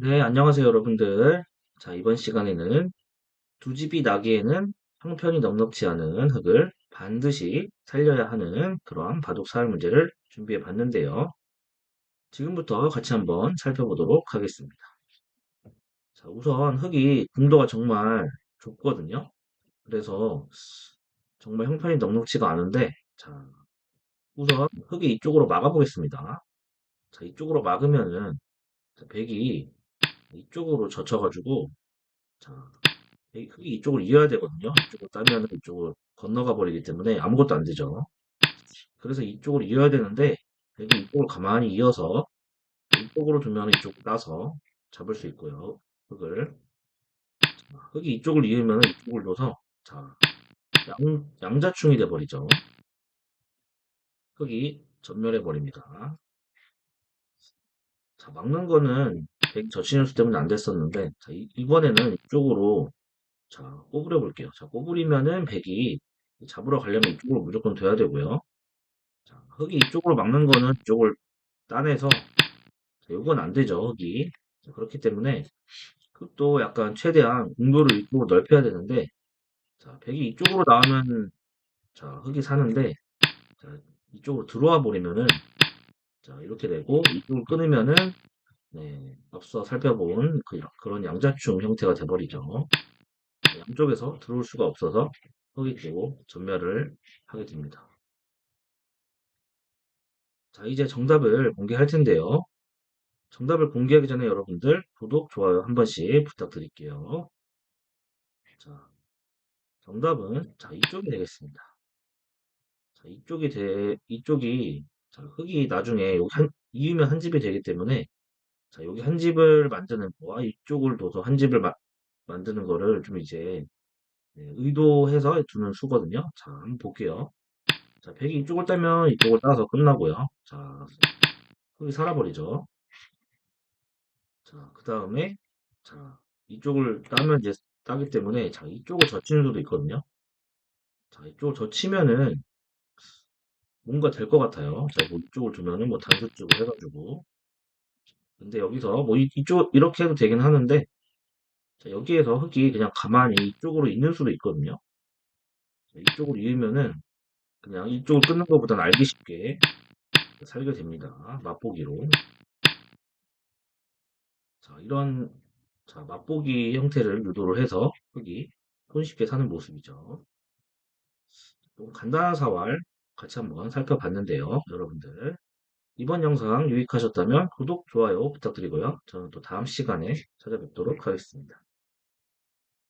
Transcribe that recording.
네, 안녕하세요, 여러분들. 자, 이번 시간에는 두 집이 나기에는 형편이 넉넉지 않은 흙을 반드시 살려야 하는 그러한 바둑사활 문제를 준비해 봤는데요. 지금부터 같이 한번 살펴보도록 하겠습니다. 자, 우선 흙이 궁도가 정말 좁거든요. 그래서 정말 형편이 넉넉지가 않은데, 자, 우선 흙이 이쪽으로 막아보겠습니다. 자, 이쪽으로 막으면은 자, 백이 이쪽으로 젖혀가지고, 자, 이- 흙이 이쪽으로 이어야 되거든요. 이쪽으로 따면 이쪽으로 건너가 버리기 때문에 아무것도 안 되죠. 그래서 이쪽으로 이어야 되는데 여기 이쪽으로 가만히 이어서 이쪽으로 두면 이쪽으로 따서 잡을 수 있고요. 흙을 자, 흙이 이쪽을 이으면 이쪽을 둬서 자 양, 양자충이 돼 버리죠. 흙이 전멸해 버립니다. 자 막는 거는 백 저신수 때문에 안 됐었는데 자, 이, 이번에는 이쪽으로 자 꼬부려 볼게요. 자 꼬부리면은 백이 잡으러 가려면 이쪽으로 무조건 돼야 되고요. 자, 흙이 이쪽으로 막는 거는 이쪽을 따내서 자, 요건 안 되죠, 흙이. 자, 그렇기 때문에 흙도 약간 최대한 공도를 이쪽으로 넓혀야 되는데 자, 백이 이쪽으로 나오면 자, 흙이 사는데 자, 이쪽으로 들어와 버리면은 자, 이렇게 되고 이쪽을 끊으면은 네, 앞서 살펴본 그, 그런 양자충 형태가 돼버리죠. 양쪽에서 들어올 수가 없어서 흙이 되고 전멸을 하게 됩니다. 자, 이제 정답을 공개할 텐데요. 정답을 공개하기 전에 여러분들 구독, 좋아요 한 번씩 부탁드릴게요. 자, 정답은 자, 이쪽이 되겠습니다. 자, 이쪽이 돼, 이쪽이 자, 흙이 나중에 여기 한, 이으면 한 집이 되기 때문에 자, 여기 한 집을 만드는 거와 이쪽을 둬서 한 집을 마- 만드는 거를 좀 이제 네, 의도해서 두는 수거든요. 자, 한번 볼게요. 자, 백이 이쪽을 따면 이쪽을 따서 끝나고요. 자, 흙이 살아버리죠. 자, 그 다음에, 자, 이쪽을 따면 이제 따기 때문에, 자, 이쪽을 젖히는 수도 있거든요. 자, 이쪽을 젖히면은 뭔가 될 것 같아요. 자, 뭐 이쪽을 두면은 뭐 단수 쪽을 해가지고. 근데 여기서 뭐 이, 이쪽, 이렇게 해도 되긴 하는데, 자, 여기에서 흙이 그냥 가만히 이쪽으로 있는 수도 있거든요. 자, 이쪽으로 이으면은 그냥 이쪽을 끊는 것보다는 알기 쉽게 살게 됩니다. 맛보기로. 자, 이런, 자, 맛보기 형태를 유도를 해서 흙이 손쉽게 사는 모습이죠. 좀 간단한 사활 같이 한번 살펴봤는데요, 여러분들. 이번 영상 유익하셨다면 구독, 좋아요 부탁드리고요. 저는 또 다음 시간에 찾아뵙도록 하겠습니다.